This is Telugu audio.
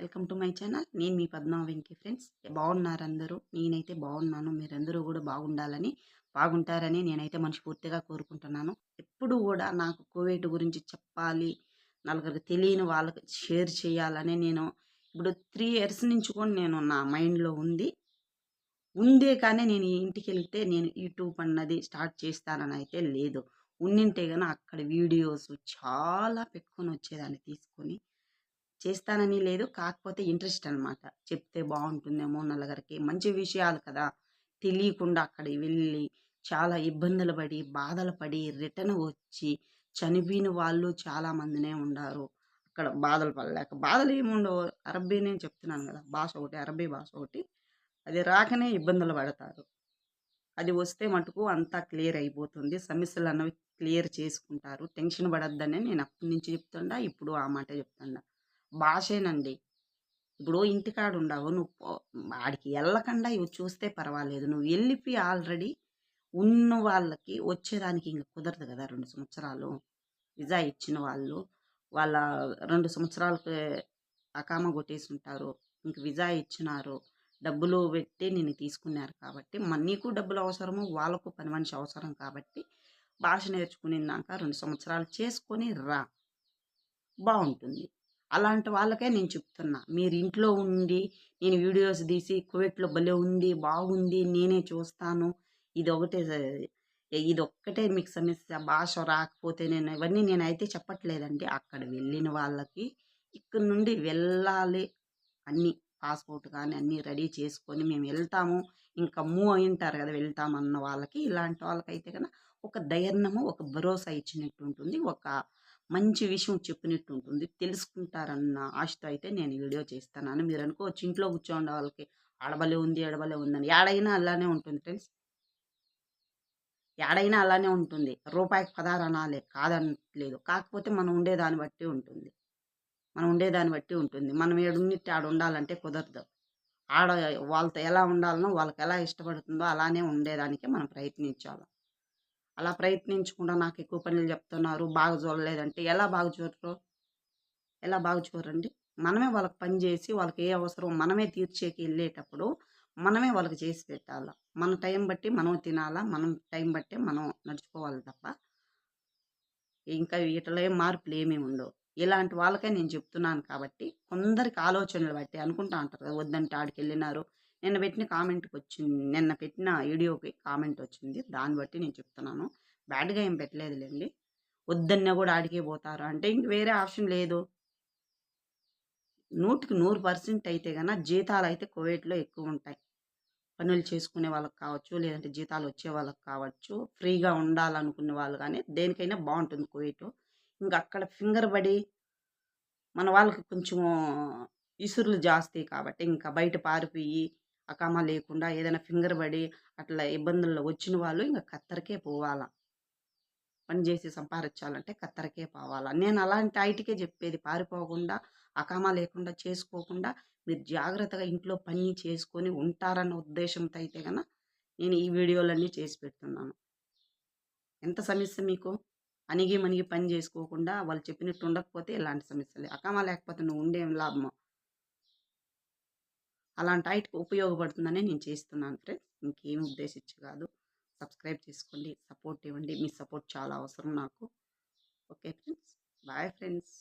Welcome to my channel. నేను మీ పద్మా వెంకి ఫ్రెండ్స్. బాగున్నారు అందరూ? నేనైతే బాగున్నాను. మీరందరూ కూడా బాగుండాలని బాగుంటారని నేనైతే మనస్ఫూర్తిగా కోరుకుంటున్నాను. ఎప్పుడు కూడా నాకు కోవిడ్ గురించి చెప్పాలి నలుగురికి తెలియని వాళ్ళకి షేర్ చేయాలని నేను ఇప్పుడు త్రీ ఇయర్స్ నుంచి కూడా నేను నా మైండ్లో ఉంది. ఉందే కానీ నేను ఇంటికి వెళ్తే నేను యూట్యూబ్ అన్నది స్టార్ట్ చేస్తానని అయితే లేదు. ఉన్నింటే కానీ అక్కడ వీడియోస్ చాలా పెట్టుకొని వచ్చేదాన్ని తీసుకొని చేస్తానని లేదు. కాకపోతే ఇంట్రెస్ట్ అనమాట చెప్తే బాగుంటుందేమో నలుగురికి మంచి విషయాలు కదా. తెలియకుండా అక్కడికి వెళ్ళి చాలా ఇబ్బందులు పడి బాధలు పడి రిటర్న్ వచ్చి చనిపోయిన వాళ్ళు చాలా మందినే ఉన్నారు అక్కడ బాధలు పడలేక. బాధలు ఏముండవు అరబ్బీ నేను చెప్తున్నాను కదా. భాష ఒకటి అరబ్బీ భాష ఒకటి. అది రాకనే ఇబ్బందులు పడతారు. అది వస్తే మటుకు అంతా క్లియర్ అయిపోతుంది. సమస్యలు అన్నవి క్లియర్ చేసుకుంటారు. టెన్షన్ పడద్దని నేను అప్పటి నుంచి చెప్తుండా. ఇప్పుడు ఆ మాట చెప్తుండా. భాషేనండి ఇప్పుడు ఇంటికాడ ఉండవు నువ్వు ఆడికి వెళ్ళకుండా ఇవి చూస్తే పర్వాలేదు. నువ్వు వెళ్ళిపోయి ఆల్రెడీ ఉన్న వాళ్ళకి వచ్చేదానికి ఇంక కుదరదు కదా రెండు సంవత్సరాలు. విజా ఇచ్చిన వాళ్ళు వాళ్ళ రెండు సంవత్సరాలకి అకామ కొట్టేసి ఉంటారు ఇంక విజా ఇచ్చినారు. డబ్బులు పెట్టి నేను తీసుకున్నారు కాబట్టి నీకు డబ్బులు అవసరము వాళ్ళకు పని మనిషి అవసరం కాబట్టి భాష నేర్చుకునేదాక రెండు సంవత్సరాలు చేసుకొని రా. బాగుంటుంది అలాంటి వాళ్ళకే నేను చెప్తున్నా. మీరు ఇంట్లో ఉండి నేను వీడియోస్ తీసి కువైట్లో భలే ఉంది బాగుంది నేనే చూస్తాను. ఇది ఒకటే ఇది ఒక్కటే మీకు సమస్య. భాష రాకపోతే నేను ఇవన్నీ నేనైతే చెప్పట్లేదండి. అక్కడ వెళ్ళిన వాళ్ళకి ఇక్కడ నుండి వెళ్ళాలి. అన్నీ పాస్పోర్ట్ కానీ అన్నీ రెడీ చేసుకొని మేము వెళ్తాము. ఇంకా మూవ్ అయింటారు కదా వెళ్తామన్న వాళ్ళకి. ఇలాంటి వాళ్ళకైతే కన్నా ఒక ధైర్యము ఒక భరోసా ఇచ్చినట్టు ఉంటుంది ఒక మంచి విషయం చెప్పినట్టు ఉంటుంది తెలుసుకుంటారన్న ఆశతో అయితే నేను వీడియో చేస్తాను మీరు అనుకోవచ్చు ఇంట్లో కూర్చోండి వాళ్ళకి ఆడబలే ఉంది ఆడబలే ఉందని. ఏడైనా అలానే ఉంటుంది ఫ్రెండ్స్. ఏడైనా అలానే ఉంటుంది. రూపాయికి పదారు అనాలే కాదనట్లేదు. కాకపోతే మనం ఉండేదాన్ని బట్టి ఉంటుంది. మనం ఉండేదాన్ని బట్టి ఉంటుంది. మనం ఏడున్నిటి ఆడ ఉండాలంటే కుదరదు. ఆడ వాళ్ళతో ఎలా ఉండాలనో వాళ్ళకి ఎలా ఇష్టపడుతుందో అలానే ఉండేదానికి మనం ప్రయత్నించాలి. అలా ప్రయత్నించకుండా నాకు ఎక్కువ పనులు చెప్తున్నారు. బాగా చూడలేదంటే ఎలా బాగా చూడరు? ఎలా బాగా చూడండి మనమే వాళ్ళకి పని చేసి వాళ్ళకి ఏ అవసరం మనమే తీర్చేకి వెళ్ళేటప్పుడు మనమే వాళ్ళకి చేసి పెట్టాలి? మన టైం బట్టి మనం తినాలా? మనం టైం బట్టి మనం నడుచుకోవాలి తప్ప ఇంకా వీటిలో ఏం మార్పులు ఏమీ ఉండవు. ఇలాంటి వాళ్ళకే నేను చెప్తున్నాను కాబట్టి కొందరికి ఆలోచనలు బట్టి అనుకుంటా అంటారు కదా వద్దంటే ఆడికి వెళ్ళినారు. నిన్న పెట్టిన కామెంట్కి వచ్చింది నిన్న పెట్టిన వీడియోకి కామెంట్ వచ్చింది. దాన్ని బట్టి నేను చెప్తున్నాను. బ్యాడ్గా ఏం పెట్టలేదులేండి. వద్దన్నా కూడా ఆడికే పోతారు అంటే ఇంక వేరే ఆప్షన్ లేదు. నూటికి నూరు పర్సెంట్ అయితే కన్నా జీతాలు అయితే కువైట్లో ఎక్కువ ఉంటాయి. పనులు చేసుకునే వాళ్ళకి కావచ్చు లేదంటే జీతాలు వచ్చే వాళ్ళకి కావచ్చు ఫ్రీగా ఉండాలనుకునే వాళ్ళు కానీ దేనికైనా బాగుంటుంది కువైట్ ఇంకా అక్కడ ఫింగర్ పడి మన వాళ్ళకి కొంచెం ఇసురులు జాస్తి కాబట్టి ఇంకా బయట పారిపోయి అకామా లేకుండా ఏదైనా ఫింగర్ పడి అట్లా ఇబ్బందుల్లో వచ్చిన వాళ్ళు ఇంకా కత్తరికే పోవాలా. పని చేసి సంపాదించాలంటే కత్తరికే పోవాలా. నేను అలాంటి ఐటికే చెప్పేది పారిపోకుండా అకామా లేకుండా చేసుకోకుండా మీరు జాగ్రత్తగా ఇంట్లో పని చేసుకొని ఉంటారన్న ఉద్దేశంతో అయితే కనుక నేను ఈ వీడియోలన్నీ చేసి పెడుతున్నాను. ఎంత సమస్య మీకు? అణిగి మణిగి పని చేసుకోకుండా వాళ్ళు చెప్పినట్టు ఉండకపోతే ఇలాంటి సమస్యలే అకామా లేకపోతే నువ్వు ఉండేం లాభం అలాంటి ఐట్కి ఉపయోగపడుతుందని నేను చేస్తున్నాను ఫ్రెండ్స్ ఇంకేమి ఉద్దేశించి కాదు. సబ్స్క్రైబ్ చేసుకోండి సపోర్ట్ ఇవ్వండి. మీ సపోర్ట్ చాలా అవసరం నాకు. Okay friends bye friends